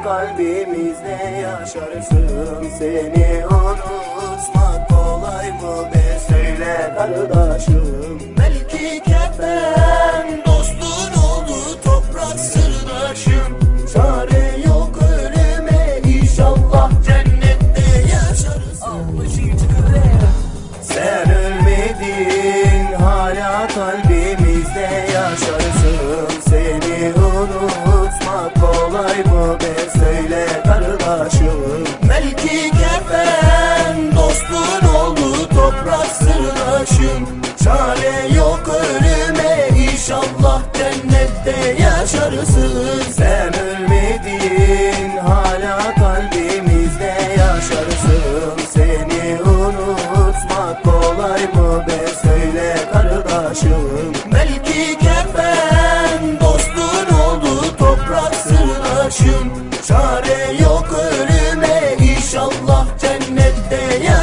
Kalbimizde yaşarsın? Seni unutmak kolay mı be? Söyle kardeşim cennette yaşarsın. Sen ölmedin hala kalbimizde yaşarsın. Seni unutmak kolay mı be? Söyle kardeşim. Belki kefen dostun oldu toprak sırdaşım Çare yok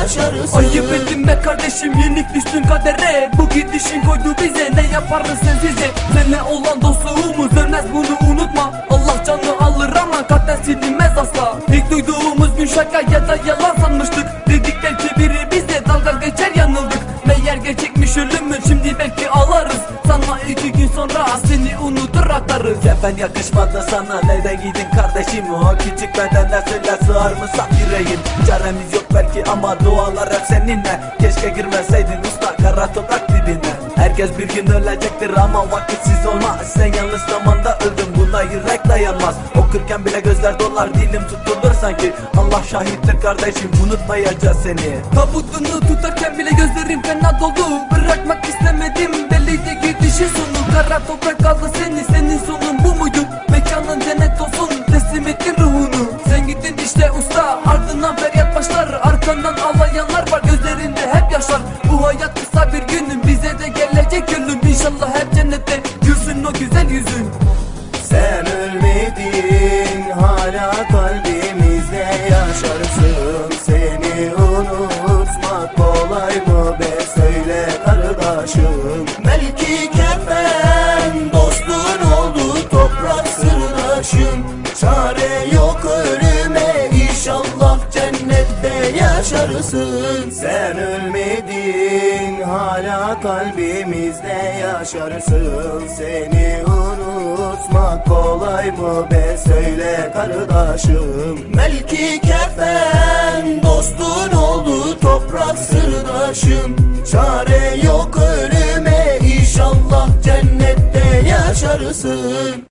yaşarsın Ayıp ettin be kardeşim yenik düştün kadere. Bu gidişin koydu bize ne yaparız sensize Seninle olan dostluğumuz dönmez bunu unutma. Allah canını alır ama katten silinmez asla İlk duyduğumuz gün şaka sonra seni unutur atarız. Ya ben yakışmadı sana nerede gidin kardeşim? O küçük bedenden söyle sığar mı saf yüreğim Çaremiz yok belki ama dualar hep seninle. Keşke girmeseydin usta kara toprak dibine. Herkes bir gün ölecektir ama vakitsiz olmaz. Sen yanlış zamanda öldün buna yürek dayanmaz. Okurken bile gözler dolar dilim tutulur sanki. Allah şahittir kardeşim unutmayacağız seni. Tabutunu tutarken bile gözlerim fena dolu Kara toprak aldı seni senin sonun bu muydu? Mekanın cennet olsun teslim ettin ruhunu. Sen gittin işte usta ardından feryat başlar. Arkandan ağlayanlar var gözlerinde hep yaşlar Bu hayat kısa bir günün bize de gelecek ölüm İnşallah hep cennette gülsün o güzel yüzün. Sen ölmedin hala kalbimizde yaşarsın. Seni unutmak kolay mı kardeşim Belki kefen dostun oldu toprak sırdaşım Çare yok ölüme inşallah cennette yaşarsın. Sen ölmedin hala kalbimizde yaşarsın. Seni unutmak kolay mı be söyle kardeşim. Belki kefen dostun oldu toprak sırdaşım Çare yok yaşarsın